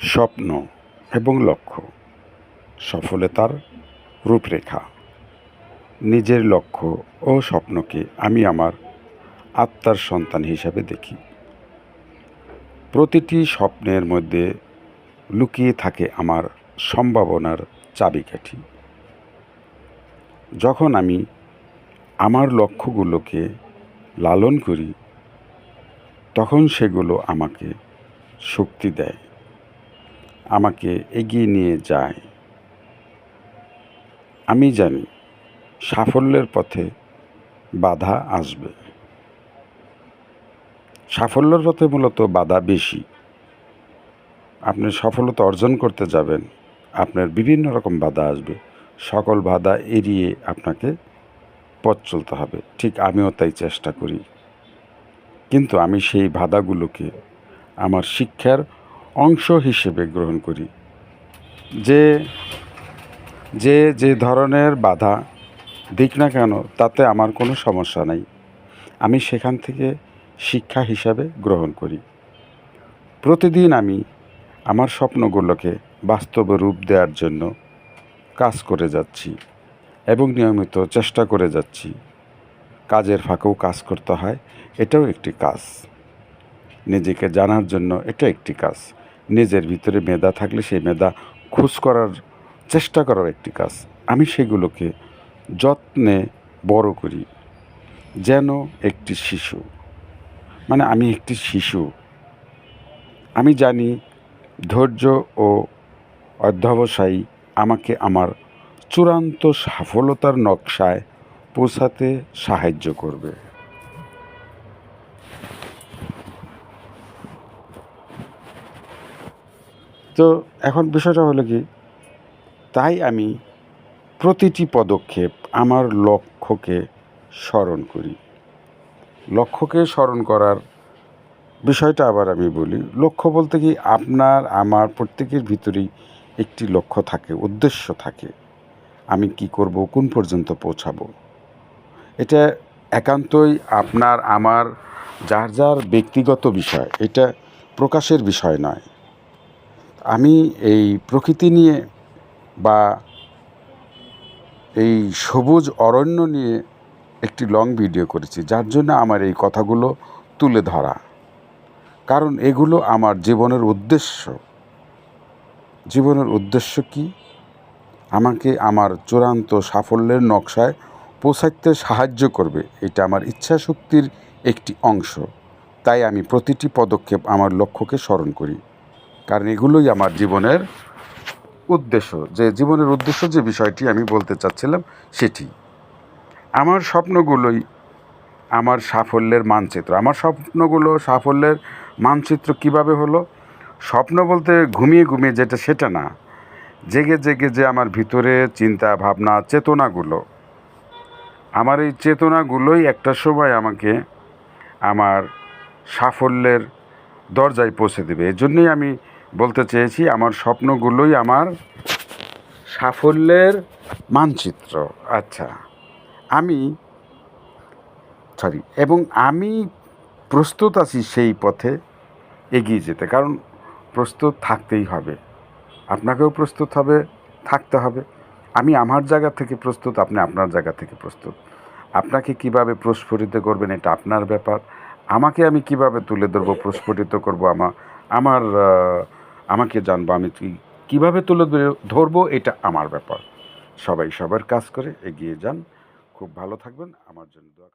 স্বপ্ন এবং লক্ষ্য। সফলতার রূপরেখা। নিজের লক্ষ্য ও স্বপ্নকে আমি আমার আত্মার সন্তান হিসাবে দেখি। প্রতিটি স্বপ্নের মধ্যে লুকিয়ে থাকে আমার সম্ভাবনার চাবিকাঠি। যখন আমি আমার লক্ষ্যগুলোকে লালন করি, তখন সেগুলো আমাকে শক্তি দেয়। আমাকে এগিয়ে নিয়ে যায়। আমি জানি সাফল্যের পথে বাধা আসবে। সাফল্যের পথে মূলত বাধা বেশি। আপনি সফলতা অর্জন করতে যাবেন, আপনার বিভিন্ন রকম বাধা আসবে। সকল বাধা এড়িয়ে আপনাকে পথ চলতে হবে। ঠিক আমিও তাই চেষ্টা করি। কিন্তু আমি সেই বাধাগুলোকে আমার শিক্ষার অংশ হিসেবে গ্রহণ করি। যে যে যে ধরনের বাধা দিক না কেন, তাতে আমার কোনো সমস্যা নাই। আমি সেখান থেকে শিক্ষা হিসাবে গ্রহণ করি। প্রতিদিন আমি আমার স্বপ্নগুলোকে বাস্তবে রূপ দেওয়ার জন্য কাজ করে যাচ্ছি এবং নিয়মিত চেষ্টা করে যাচ্ছি। কাজের ফাঁকেও কাজ করতে হয়, এটাও একটি কাজ। নিজেকে জানার জন্য এটা একটি কাজ। নিজের ভিতরে মেধা থাকলে সেই মেধা খোঁজ করার চেষ্টা করার একটি কাজ। আমি সেগুলোকে যত্নে বড় করি, যেন একটি শিশু মানে আমি একটি শিশু। আমি জানি ধৈর্য ও অধ্যবসায়ী আমাকে আমার চূড়ান্ত সফলতার নকশায় পৌঁছাতে সাহায্য করবে। তো এখন বিষয়টা হলো কি, তাই আমি প্রতিটি পদক্ষেপ আমার লক্ষ্যকে স্মরণ করি। লক্ষ্যকে স্মরণ করার বিষয়টা আবার আমি বলি, লক্ষ্য বলতে কি আপনার, আমার প্রত্যেকের ভিতরেই একটি লক্ষ্য থাকে, উদ্দেশ্য থাকে, আমি কি করব, কোন পর্যন্ত পৌঁছাবো। এটা একান্তই আপনার, আমার, যার যার ব্যক্তিগত বিষয়, এটা প্রকাশের বিষয় নয়। আমি এই প্রকৃতি নিয়ে বা এই সবুজ অরণ্য নিয়ে একটি লং ভিডিও করেছি, যার জন্য আমার এই কথাগুলো তুলে ধরা। কারণ এগুলো আমার জীবনের উদ্দেশ্য। জীবনের উদ্দেশ্য কি? আমাকে আমার চূড়ান্ত সাফল্যের নকশায় পৌঁছাতে সাহায্য করবে, এটা আমার ইচ্ছা শক্তির একটি অংশ। তাই আমি প্রতিটি পদক্ষেপ আমার লক্ষ্যকে স্মরণ করি। কারণ এগুলোই আমার জীবনের উদ্দেশ্য। যে জীবনের উদ্দেশ্য যে বিষয়টি আমি বলতে চাচ্ছিলাম সেটি। আমার স্বপ্নগুলোই আমার সাফল্যের মানচিত্র। আমার স্বপ্নগুলো, সাফল্যের মানচিত্র কীভাবে হলো? স্বপ্ন বলতে ঘুমিয়ে ঘুমিয়ে যেটা সেটা না। জেগে জেগে যে আমার ভিতরে চিন্তা, ভাবনা, চেতনাগুলো। আমার এই চেতনাগুলোই একটা সময় আমাকে আমার সাফল্যের দরজায় পৌঁছে দেবে। এই জন্যই আমি বলতে চেয়েছি, আমার স্বপ্নগুলোই আমার সাফল্যের মানচিত্র। আচ্ছা আমি সরি এবং আমি প্রস্তুত আছি সেই পথে এগিয়ে যেতে, কারণ প্রস্তুত থাকতেই হবে। আপনাকেও প্রস্তুত হবে, থাকতে হবে। আমি আমার জায়গা থেকে প্রস্তুত, আপনি আপনার জায়গা থেকে প্রস্তুত। আপনাকে কীভাবে প্রস্ফুটিত করবেন এটা আপনার ব্যাপার। আমাকে আমি কীভাবে তুলে ধরবো, প্রস্ফুটিত করব আমার আমার আমাকে জানব, আমি তুই কীভাবে তুলে ধরবো, এটা আমার ব্যাপার। সবাই সবার কাজ করে, এগিয়ে যান। খুব ভালো থাকবেন। আমার জন্য দোয়া